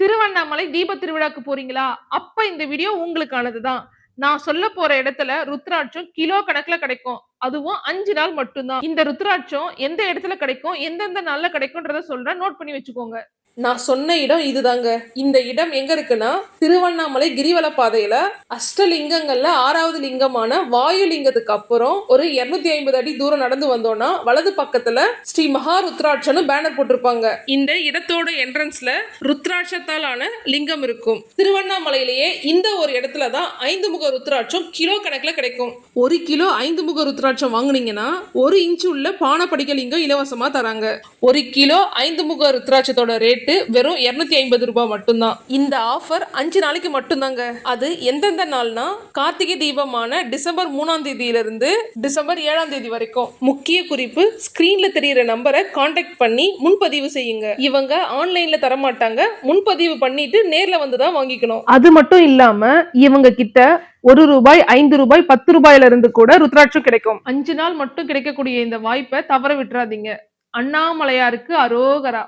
திருவண்ணாமலை தீப திருவிழாக்கு போறீங்களா? அப்ப இந்த வீடியோ உங்களுக்கானதுதான். நான் சொல்ல போற இடத்துல ருத்ராட்சம் கிலோ கணக்குல கிடைக்கும். அதுவும் அஞ்சு நாள் மட்டும்தான். இந்த ருத்ராட்சம் எந்த இடத்துல கிடைக்கும்? எந்தெந்த நாள்ல கிடைக்கும்ன்றத சொல்றேன். நோட் பண்ணி வச்சுக்கோங்க. நான் சொன்ன இடம் இதுதாங்க. இந்த இடம் எங்க இருக்குன்னா திருவண்ணாமலை கிரிவல பாதையில அஷ்டலிங்கங்கள்ல ஆறாவது லிங்கமான வாயு லிங்கத்துக்கு அப்புறம் ஒரு 250 ஐம்பது அடி தூரம் நடந்து வந்தோம்னா வலது பக்கத்துல ஸ்ரீ மகா ருத்ராட்சன்னு பேனர் போட்டிருப்பாங்க. இந்த இடத்தோட என்ட்ரன்ஸ்ல ருத்ராட்சத்தால் ஆன லிங்கம் இருக்கும். திருவண்ணாமலையிலேயே இந்த ஒரு இடத்துல தான் ஐந்து முக ருத்ராட்சம் கிலோ கணக்குல கிடைக்கும். ஒரு கிலோ ஐந்து முக ருத்ராட்சம் வாங்குனீங்கன்னா ஒரு இன்ச்சு உள்ள பானை படிக்க லிங்கம் இலவசமா தராங்க. ஒரு கிலோ ஐந்து முக ருத்ராட்சத்தோட ரேட் ரேட்டு வெறும் 250 ஐம்பது ரூபாய் மட்டும்தான். இந்த ஆஃபர் அஞ்சு நாளைக்கு மட்டும்தாங்க. அது எந்தெந்த நாள்னா கார்த்திகை தீபமான டிசம்பர் மூணாம் தேதியில இருந்து டிசம்பர் ஏழாம் தேதி வரைக்கும். முக்கிய குறிப்பு ஸ்கிரீன்ல தெரியிற நம்பரை காண்டாக்ட் பண்ணி முன்பதிவு செய்யுங்க. இவங்க ஆன்லைன்ல தர மாட்டாங்க முன்பதிவு பண்ணிட்டு நேர்ல வந்து தான் வாங்கிக்கணும். அது மட்டும் இல்லாம இவங்க கிட்ட ஒரு ரூபாய் ஐந்து ரூபாய் பத்து ரூபாயில இருந்து கூட ருத்ராட்சம் கிடைக்கும். அஞ்சு நாள் மட்டும் கிடைக்கக்கூடிய இந்த வாய்ப்பை தவற விட்டுறாதீங்க. அண்ணாமலையாருக்கு அரோகரா.